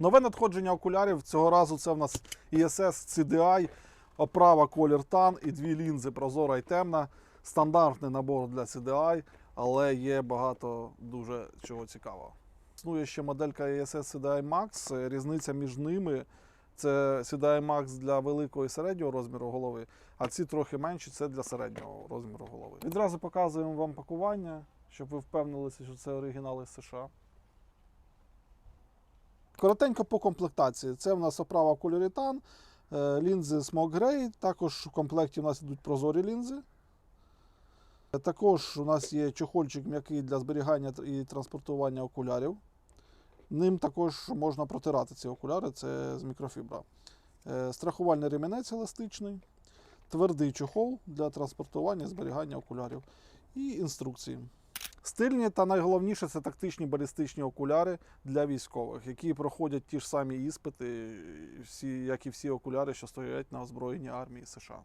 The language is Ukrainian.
Нове надходження окулярів. Цього разу це в нас ISS CDI, оправа колір тан і дві лінзи прозора і темна. Стандартний набор для CDI, але є багато дуже чого цікавого. Існує ще моделька ISS CDI Max. Різниця між ними це CDI Max для великого і середнього розміру голови, а ці трохи менші це для середнього розміру голови. Відразу показуємо вам пакування, щоб ви впевнилися, що це оригінали США. Коротенько по комплектації. Це в нас оправа в кольорі тан, е, лінзи Smog Grey. Також в комплекті у нас йдуть прозорі лінзи. Е, Також у нас є чохольчик м'який для зберігання і транспортування окулярів. Ним також можна протирати ці окуляри, це з мікрофібра. Е, Страхувальний ремінець еластичний, твердий чохол для транспортування і зберігання окулярів і інструкції. Стильні та найголовніше це тактичні балістичні окуляри для військових, які проходять ті ж самі іспити, всі, як і всі окуляри, що стоять на озброєнні армії США.